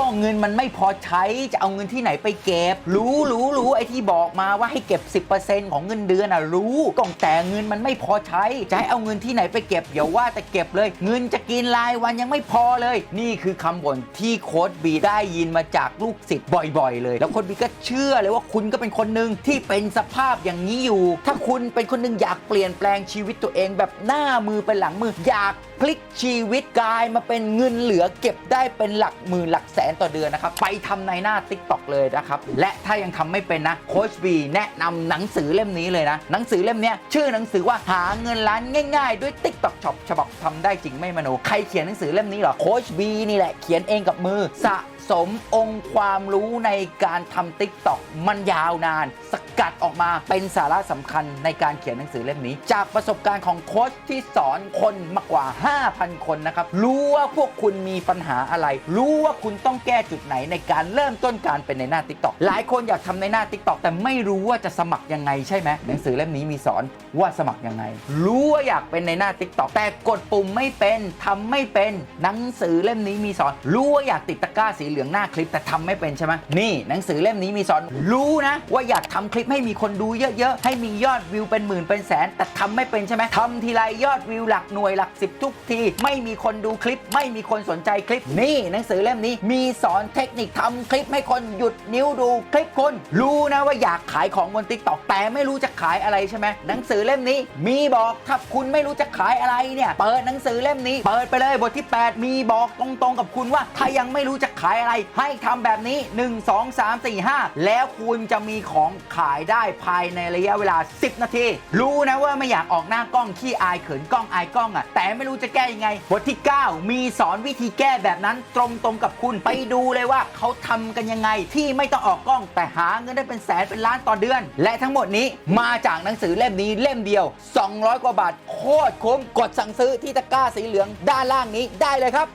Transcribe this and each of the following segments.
ก็เงินมันไม่พอใช้จะเอาเงินที่ไหนไปเก็บ รู้รู้รู้ไอ้ที่บอกมาว่าให้เก็บ 10%ของเงินเดือนอะรู้ก็แต่เงินมันไม่พอใช้จะให้เอาเงินที่ไหนไปเก็บอย่าว่าแต่เก็บเลย เงินจะกินรายวันยังไม่พอเลย นี่คือคำบ่นที่โค้ดบีได้ยินมาจากลูกศิษย์บ่อย ๆ เลย แล้วโค้ดบีก็เชื่อเลยว่าคุณก็เป็นคนหนึ่งที่เป็นสภาพอย่างนี้อยู่ ถ้าคุณเป็นคนหนึ่งอยากเปลี่ยนแปลงชีวิตตัวเองแบบหน้ามือเป็นหลังมืออยาก พลิกชีวิตกลายมาเป็นเงินเหลือเก็บได้เป็นหลักหมื่นหลักแสนต่อเดือนนะครับ ไปทำในหน้า t ิ k t o k เลยนะครับ และถ้ายังทำไม่เป็นนะโค้ชบีแนะนำหนังสือเล่มนี้เลยนะ หนังสือเล่มเนี้ยชื่อหนังสือว่าหาเงินล้านง่ายๆ ด้วย TikTok Shop ฉบับทำได้จริงไม่มโนใครเขียนหนังสือเล่มนี้เหรอโค้ชบีนี่แหละเขียนเองกับมือสะสมองค์ความรู้ในการทำ TikTok มันยาวนาน สกัดออกมาเป็นสาระสำคัญในการเขียนหนังสือเล่มนี้ จากประสบการณ์ของโค้ชที่สอนคนมากกว่า5,000 คนนะครับ รู้ว่าพวกคุณมีปัญหาอะไร รู้ว่าคุณต้องแก้จุดไหนในการเริ่มต้นการเป็นในหน้า TikTok หลายคนอยากทำในหน้า TikTok แต่ไม่รู้ว่าจะสมัครยังไงใช่ไหมหนังสือเล่มนี้มีสอนว่าสมัครยังไง รู้ว่าอยากเป็นในหน้า TikTok แต่กดปุ่มไม่เป็นทำไม่เป็นหนังสือเล่มนี้มีสอน รู้ว่าอยากติดตะกร้าสีเหลืองหน้าคลิปแต่ทำไม่เป็นใช่ไหมนี่หนังสือเล่มนี้มีสอน รู้นะ ว่าอยากทำคลิปให้มีคนดูเยอะๆให้มียอดวิวเป็นหมื่นเป็นแสนแต่ทำไม่เป็นใช่ไหมทำทีไรยอดวิวหลักหน่วยหลักสิบทุกทีไม่มีคนดูคลิป ไม่มีคนสนใจคลิป นี่หนังสือเล่มนี้มีสอนเทคนิคทำคลิปให้คนหยุดนิ้วดูคลิปคุณรู้นะว่าอยากขายของบนติ๊กต็อกแต่ไม่รู้จะขายอะไรใช่ไหมหนังสือเล่มนี้ มีบอกถ้าคุณไม่รู้จะขายอะไรเนี่ยเปิดหนังสือเล่มนี้ เปิดไปเลยบทที่ 8 มีบอกตรงๆกับคุณว่า ถ้ายังไม่รู้จะขายอะไร ให้ทำแบบนี้ 1 2 3 4 5 แล้วคุณจะมีของขายได้ภายในระยะเวลา 10 นาที รู้นะว่าไม่อยากออกหน้ากล้องขี้อายเขินกล้องอายกล้องอะแต่ไม่รู้จะแก้ยังไง บทที่ 9 มีสอนวิธีแก้แบบนั้นตรงๆกับคุณไปดูเลยว่าเขาทำกันยังไงที่ไม่ต้องออกกล้องแต่หาเงินได้เป็นแสนเป็นล้านต่อเดือน และทั้งหมดนี้มาจากหนังสือเล่มนี้เล่มเดียว 200 กว่าบาท โคตรคุ้มกดสั่งซื้อที่ตะกร้าสีเหลืองด้านล่างนี้ได้เลยครับ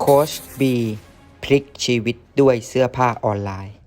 โค้ชบีพลิกชีวิตด้วยเสื้อผ้าออนไลน์